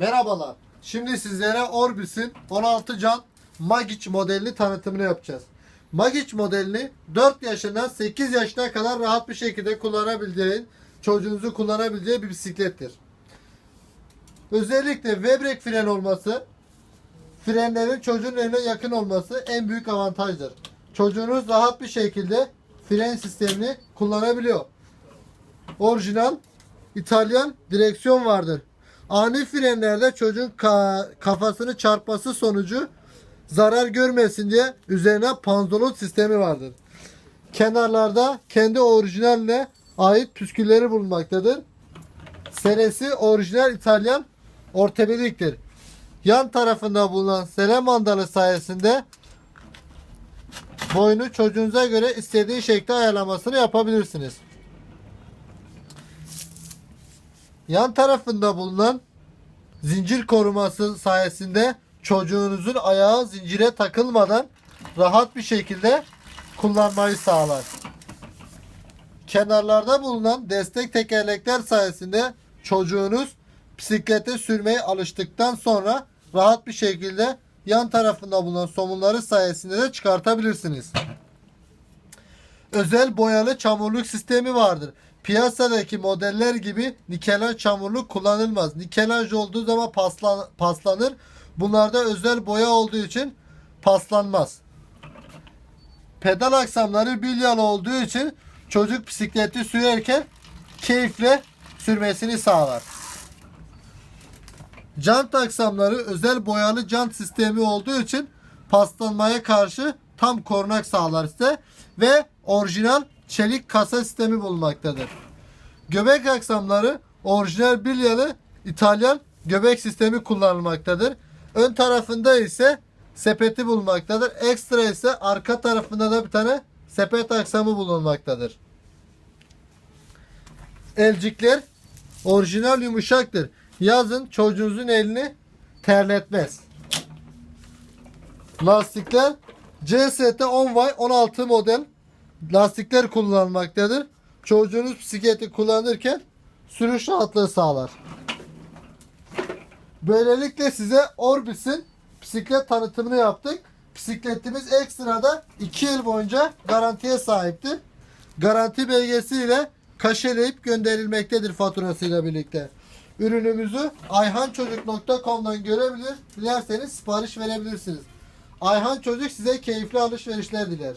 Merhabalar. Şimdi sizlere Orbis'in 16 can Magic modelini tanıtımını yapacağız. Magic modelini 4 yaşından 8 yaşına kadar rahat bir şekilde kullanabileceğin, çocuğunuzu kullanabileceği bir bisiklettir. Özellikle Webrek fren olması, frenlerin çocuğun eline yakın olması en büyük avantajdır. Çocuğunuz rahat bir şekilde fren sistemini kullanabiliyor. Orijinal İtalyan direksiyon vardır. Ani frenlerde çocuğun ka- kafasını çarpması sonucu zarar görmesin diye üzerine panzolot sistemi vardır. Kenarlarda kendi orijinaline ait püskülleri bulunmaktadır. Seresi orijinal İtalyan ortopediktir. Yan tarafında bulunan sele mandalı sayesinde boynu çocuğunuza göre istediği şekilde ayarlamasını yapabilirsiniz. Yan tarafında bulunan zincir koruması sayesinde çocuğunuzun ayağı zincire takılmadan rahat bir şekilde kullanmayı sağlar. Kenarlarda bulunan destek tekerlekler sayesinde çocuğunuz bisiklete sürmeye alıştıktan sonra rahat bir şekilde yan tarafında bulunan somunları sayesinde de çıkartabilirsiniz. Özel boyalı çamurluk sistemi vardır. Piyasadaki modeller gibi nikelaj çamurluk kullanılmaz. Nikelaj olduğu zaman paslan, paslanır. Bunlarda özel boya olduğu için paslanmaz. Pedal aksamları bilyalı olduğu için çocuk bisikleti sürerken keyifle sürmesini sağlar. Jant aksamları özel boyalı jant sistemi olduğu için paslanmaya karşı tam korunak sağlar size ve orijinal çelik kasa sistemi bulunmaktadır. Göbek aksamları orijinal bilyalı İtalyan göbek sistemi kullanılmaktadır. Ön tarafında ise sepeti bulunmaktadır. Ekstra ise arka tarafında da bir tane sepet aksamı bulunmaktadır. Elcikler orijinal yumuşaktır. Yazın çocuğunuzun elini terletmez. Lastikler CST 10Y 16 model lastikler kullanılmaktadır. Çocuğunuz bisikleti kullanırken sürüş rahatlığı sağlar. Böylelikle size Orbis'in bisiklet tanıtımını yaptık. Bisikletimiz ekstrada 2 yıl boyunca garantiye sahiptir. Garanti belgesiyle kaşeleyip gönderilmektedir faturasıyla birlikte. Ürünümüzü ayhançocuk.com'dan görebilir, dilerseniz sipariş verebilirsiniz. Ayhan Çocuk size keyifli alışverişler diler.